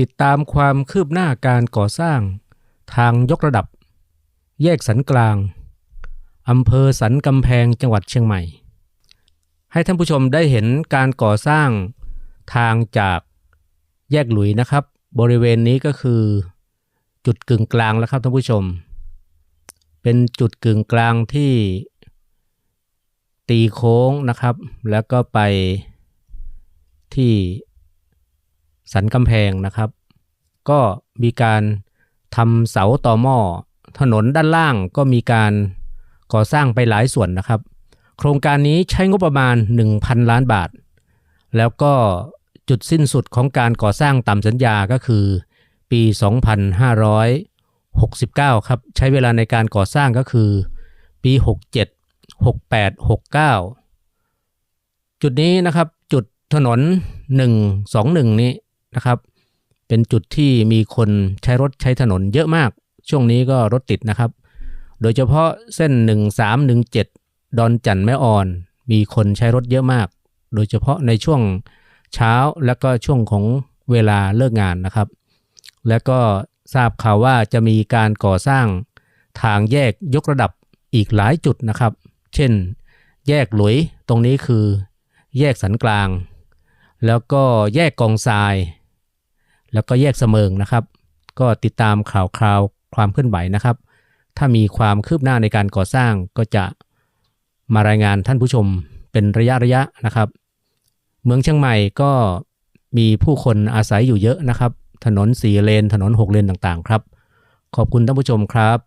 ติดตามความคืบหน้าการก่อสร้าง ทางยกระดับ แยกสันกลางอำเภอสันกำแพงจังหวัดเชียงใหม่ ให้ท่านผู้ชมได้เห็นการก่อสร้างทางจากแยกหลุยนะครับ บริเวณนี้ก็คือ จุดกึ่งกลางแล้วครับท่านผู้ชม เป็นจุดกึ่งกลางที่ ตีโค้งนะครับ แล้วก็ไปที่ สันกำแพงนะครับ ก็มีการทำเสาต่อหม้อ ถนนด้านล่างก็มีการก่อสร้างไปหลายส่วนนะครับ โครงการนี้ใช้งบประมาณ 1,000 ล้านบาท แล้วก็จุดสิ้นสุดของการก่อสร้างตามสัญญาก็คือ ปี 2569 ครับ ใช้เวลาในการก่อสร้างก็คือ ปี 67 68 69 จุดนี้นะครับ จุดถนน 121 นี้ นะครับ เป็นจุดที่มีคนใช้รถใช้ถนนเยอะมาก ช่วงนี้ก็รถติดนะครับ โดยเฉพาะเส้น 1317 ดอนจันแม่อ่อน มีคนใช้รถเยอะมาก โดยเฉพาะในช่วงเช้าและก็ช่วงของเวลาเลิกงานนะครับ และก็ทราบข่าวว่าจะมีการก่อสร้างทางแยกยกระดับอีกหลายจุดนะครับ เช่น แยกหลุยตรงนี้คือ แยกสันกลาง แล้วก็แยกกองทราย แล้วก็แยกเสมิงนะครับ ก็ติดตามข่าวคราวความเคลื่อนไหวนะครับ ถ้ามีความคืบหน้าในการก่อสร้างก็จะมารายงานท่านผู้ชมเป็นระยะระยะนะครับ เมืองเชียงใหม่ก็มีผู้คนอาศัยอยู่เยอะนะครับ ถนนสี่เลน ถนนหกเลนต่างๆ ครับ ขอบคุณท่านผู้ชมครับ